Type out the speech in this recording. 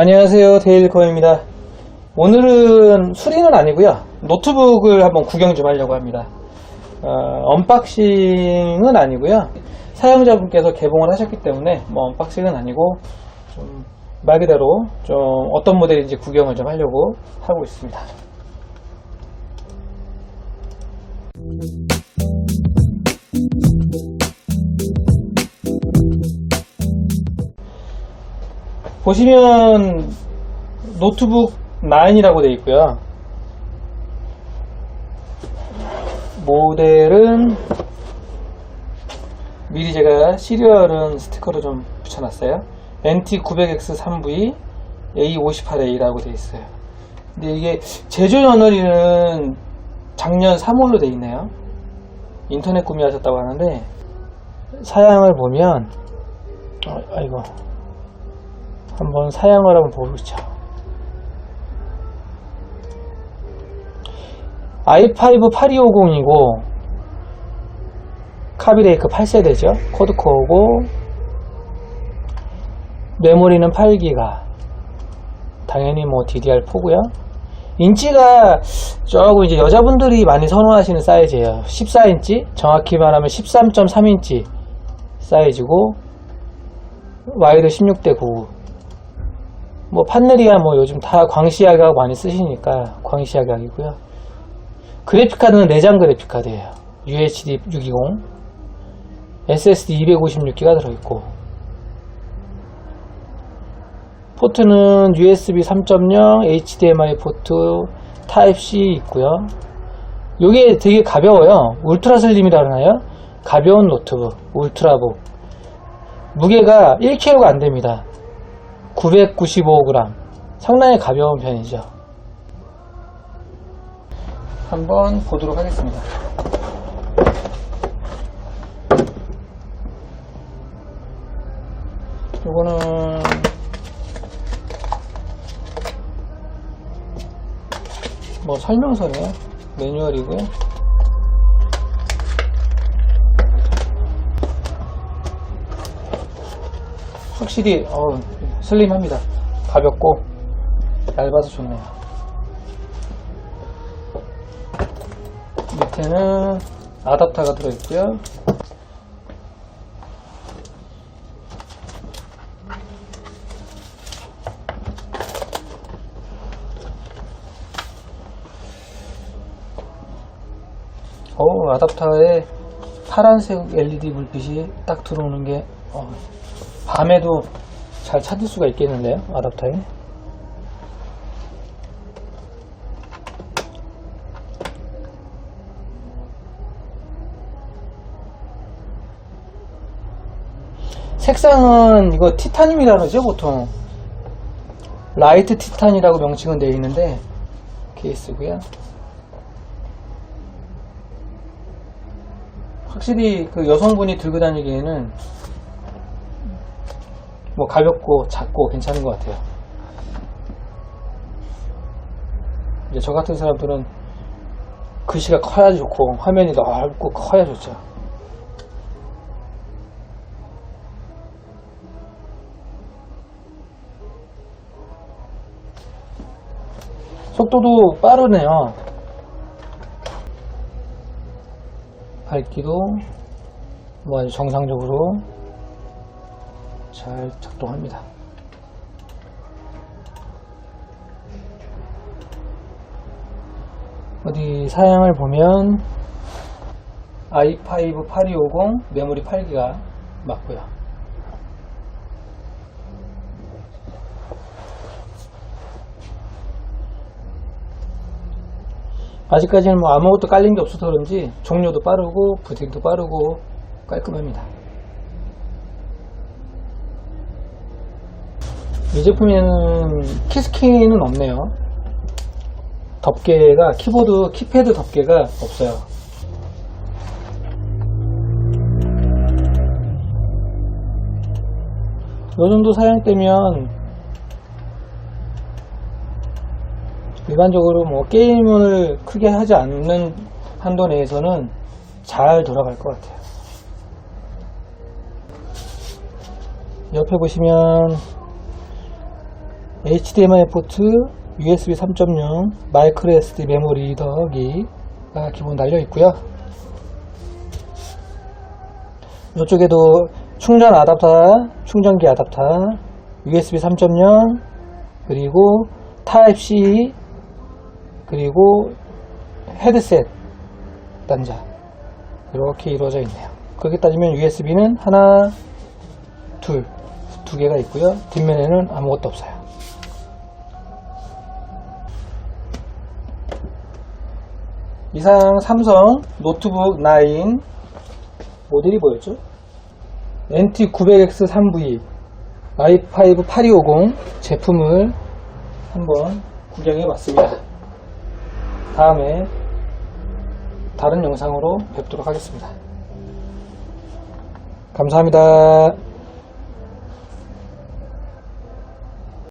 안녕하세요. 데일리컴입니다. 오늘은 수리는 아니고요. 노트북을 한번 구경 좀 하려고 합니다. 어, 언박싱은 아니고요. 사용자분께서 개봉을 하셨기 때문에 뭐 언박싱은 아니고 좀 말 그대로 좀 어떤 모델인지 구경을 좀 하려고 하고 있습니다 보시면 노트북 9이라고 되어 있고요. 모델은 미리 제가 시리얼은 스티커로 좀 붙여놨어요. NT900X3V A58A라고 되어 있어요. 근데 이게 제조 연월일은 작년 3월로 되어 있네요. 인터넷 구매하셨다고 하는데 사양을 보면 어, 아이고 한번 사양을 한번 보시죠. i5 8250이고 카비레이크 8세대죠. 코드코어고 메모리는 8기가 당연히 뭐 DDR4고요. 인치가 조금 이제 여자분들이 많이 선호하시는 사이즈예요. 14인치, 정확히 말하면 13.3인치 사이즈고 와이드 16대 9. 뭐 판넬이야 뭐 요즘 다 광시야각 많이 쓰시니까 광시야각이고요. 그래픽카드는 내장 그래픽카드예요. UHD 620, SSD 256기가 들어있고 포트는 USB 3.0, HDMI 포트, Type-C 있고요. 이게 되게 가벼워요. 울트라 슬림이라 그러나요? 가벼운 노트북, 울트라북. 무게가 1kg가 안 됩니다. 995g. 상당히 가벼운 편이죠. 한번 보도록 하겠습니다. 요거는 뭐 설명서네요. 매뉴얼이고요. 확실히 어, 슬림합니다. 가볍고 얇아서 좋네요. 밑에는 아답터가 들어있고요. 어, 아답터에 파란색 LED 불빛이 딱 들어오는 게 어, 밤에도 잘 찾을 수가 있겠는데요, 아답터에. 색상은 이거 티타늄이라 그러죠, 보통. 라이트 티탄이라고 명칭은 되어 있는데, 케이스고요. 확실히 그 여성분이 들고 다니기에는 뭐 가볍고 작고 괜찮은 것 같아요. 이제 저 같은 사람들은 글씨가 커야 좋고 화면이 넓고 커야 좋죠. 속도도 빠르네요. 밝기도 뭐 아주 정상적으로 잘 작동합니다. 어디 사양을 보면 i5 8250 메모리 8기가 맞고요. 아직까지는 뭐 아무것도 깔린 게 없어서 그런지 종료도 빠르고 부팅도 빠르고 깔끔합니다. 이 제품에는 키스킨은 없네요. 덮개가 키보드 키패드 덮개가 없어요. 이 정도 사양되면 일반적으로 뭐 게임을 크게 하지 않는 한도 내에서는 잘 돌아갈 것 같아요. 옆에 보시면 HDMI 포트, USB 3.0, 마이크로 SD 메모리 리더기가 기본 달려 있고요. 이쪽에도 충전 아답터, 충전기 아답터, USB 3.0, 그리고 타입C, 그리고 헤드셋 단자 이렇게 이루어져 있네요. 그렇게 따지면 USB는 하나, 둘, 두 개가 있고요. 뒷면에는 아무것도 없어요. 이상 삼성 노트북 9 모델이 뭐였죠? NT900X 3V i5 8250 제품을 한번 구경해 봤습니다. 다음에 다른 영상으로 뵙도록 하겠습니다. 감사합니다.